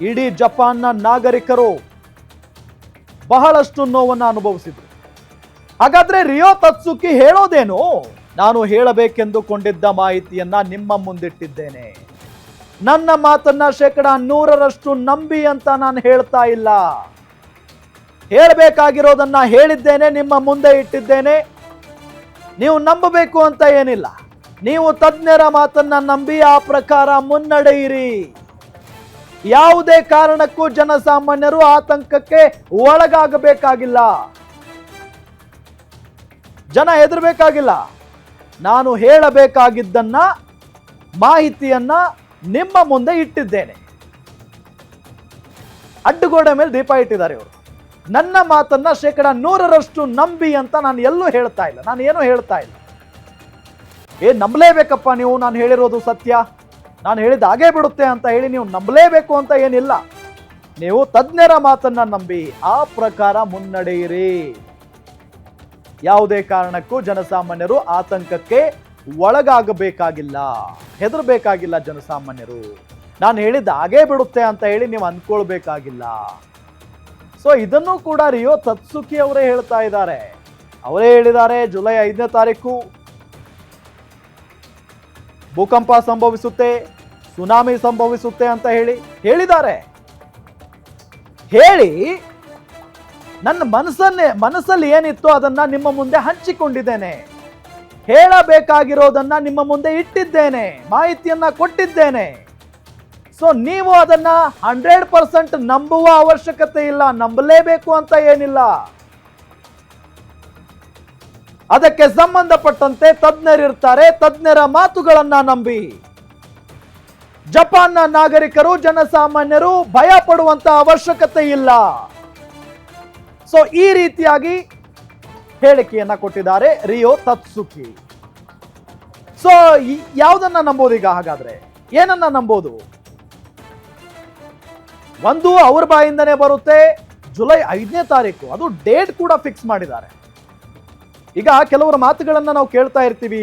ಇಡೀ ಜಪಾನ್ನ ನಾಗರಿಕರು ಬಹಳಷ್ಟು ನೋವನ್ನು ಅನುಭವಿಸಿದ್ರು. ಹಾಗಾದ್ರೆ ರಿಯೋ ತತ್ಸುಕಿ ಹೇಳೋದೇನು? ನಾನು ಹೇಳಬೇಕೆಂದುಕೊಂಡಿದ್ದ ಮಾಹಿತಿಯನ್ನ ನಿಮ್ಮ ಮುಂದಿಟ್ಟಿದ್ದೇನೆ. ನನ್ನ ಮಾತನ್ನ ಶೇಕಡ ನೂರರಷ್ಟು ನಂಬಿ ಅಂತ ನಾನು ಹೇಳ್ತಾ ಇಲ್ಲ. ಹೇಳಬೇಕಾಗಿರೋದನ್ನ ಹೇಳಿದ್ದೇನೆ, ನಿಮ್ಮ ಮುಂದೆ ಇಟ್ಟಿದ್ದೇನೆ. ನೀವು ನಂಬಬೇಕು ಅಂತ ಏನಿಲ್ಲ. ನೀವು ತಜ್ಞರ ಮಾತನ್ನ ನಂಬಿ ಆ ಪ್ರಕಾರ ಮುನ್ನಡೆಯಿರಿ. ಯಾವುದೇ ಕಾರಣಕ್ಕೂ ಜನಸಾಮಾನ್ಯರು ಆತಂಕಕ್ಕೆ ಒಳಗಾಗಬೇಕಾಗಿಲ್ಲ. ಜನ ಹೆದರಬೇಕಾಗಿಲ್ಲ. ನಾನು ಹೇಳಬೇಕಾಗಿದ್ದನ್ನ, ಮಾಹಿತಿಯನ್ನ ನಿಮ್ಮ ಮುಂದೆ ಇಟ್ಟಿದ್ದೇನೆ. ಅಡ್ಡುಗೋಡೆ ಮೇಲೆ ದೀಪ ಇಟ್ಟಿದ್ದಾರೆ ಇವರು. ನನ್ನ ಮಾತನ್ನ ಶೇಕಡ ನೂರರಷ್ಟು ನಂಬಿ ಅಂತ ನಾನು ಎಲ್ಲೂ ಹೇಳ್ತಾ ಇಲ್ಲ. ನಾನು ಏನು ಹೇಳ್ತಾ ಇಲ್ಲ. ಏ ನಂಬಲೇಬೇಕಪ್ಪ ನೀವು? ನಾನು ಹೇಳಿರೋದು ಸತ್ಯ. ನಾನು ಹೇಳಿದ ಹಾಗೇ ಬಿಡುತ್ತೆ ಅಂತ ಹೇಳಿ ನೀವು ನಂಬಲೇಬೇಕು ಅಂತ ಏನಿಲ್ಲ. ನೀವು ತಜ್ಞರ ಮಾತನ್ನ ನಂಬಿ ಆ ಪ್ರಕಾರ ಮುನ್ನಡೆಯಿರಿ. ಯಾವುದೇ ಕಾರಣಕ್ಕೂ ಜನಸಾಮಾನ್ಯರು ಆತಂಕಕ್ಕೆ ಒಳಗಾಗಬೇಕಾಗಿಲ್ಲ. ಹೆದರಬೇಕಾಗಿಲ್ಲ ಜನಸಾಮಾನ್ಯರು. ನಾನು ಹೇಳಿದ ಹಾಗೇ ಬಿಡುತ್ತೆ ಅಂತ ಹೇಳಿ ನೀವು ಅಂದ್ಕೊಳ್ಬೇಕಾಗಿಲ್ಲ. ಸೊ ಇದನ್ನು ಕೂಡ ರಿಯೋ ತತ್ಸುಕಿ ಅವರೇ ಹೇಳ್ತಾ ಇದ್ದಾರೆ. ಅವರೇ ಹೇಳಿದ್ದಾರೆ ಜುಲೈ ಐದನೇ ತಾರೀಕು. ಭೂಕಂಪ ಸಂಭವಿಸುತ್ತೆ, ಸುನಾಮಿ ಸಂಭವಿಸುತ್ತೆ ಅಂತ ಹೇಳಿ ಹೇಳಿದ್ದಾರೆ. ಹೇಳಿ ನನ್ನ ಮನಸ್ಸನ್ನೇ, ಮನಸ್ಸಲ್ಲಿ ಏನಿತ್ತು ಅದನ್ನ ನಿಮ್ಮ ಮುಂದೆ ಹಂಚಿಕೊಂಡಿದ್ದೇನೆ. ಹೇಳಬೇಕಾಗಿರೋದನ್ನ ನಿಮ್ಮ ಮುಂದೆ ಇಟ್ಟಿದ್ದೇನೆ, ಮಾಹಿತಿಯನ್ನ ಕೊಟ್ಟಿದ್ದೇನೆ. ಸೊ ನೀವು ಅದನ್ನ ಹಂಡ್ರೆಡ್ ಪರ್ಸೆಂಟ್ ನಂಬುವ ಅವಶ್ಯಕತೆ ಇಲ್ಲ, ನಂಬಲೇಬೇಕು ಅಂತ ಏನಿಲ್ಲ. ಅದಕ್ಕೆ ಸಂಬಂಧಪಟ್ಟಂತೆ ತಜ್ಞರಿರ್ತಾರೆ ತಜ್ಞರ ಮಾತುಗಳನ್ನ ನಂಬಿ. ಜಪಾನ್ನ ನಾಗರಿಕರು, ಜನಸಾಮಾನ್ಯರು ಭಯ ಪಡುವಂತ ಅವಶ್ಯಕತೆ ಇಲ್ಲ. ಸೊ ಈ ರೀತಿಯಾಗಿ ಹೇಳಿಕೆಯನ್ನ ಕೊಟ್ಟಿದ್ದಾರೆ ರಿಯೋ ತತ್ಸುಕಿ. ಸೊ ಯಾವುದನ್ನ ನಂಬೋದು ಈಗ ಹಾಗಾದ್ರೆ? ಏನನ್ನ ನಂಬೋದು? ಒಂದು ಅವ್ರ ಬಾಯಿಂದನೇ ಬರುತ್ತೆ. ಜುಲೈ ಐದನೇ ತಾರೀಕು. ಅದು ಡೇಟ್ ಕೂಡ ಫಿಕ್ಸ್ ಮಾಡಿದ್ದಾರೆ. ಈಗ ಕೆಲವರ ಮಾತುಗಳನ್ನ ನಾವು ಕೇಳ್ತಾ ಇರ್ತೀವಿ.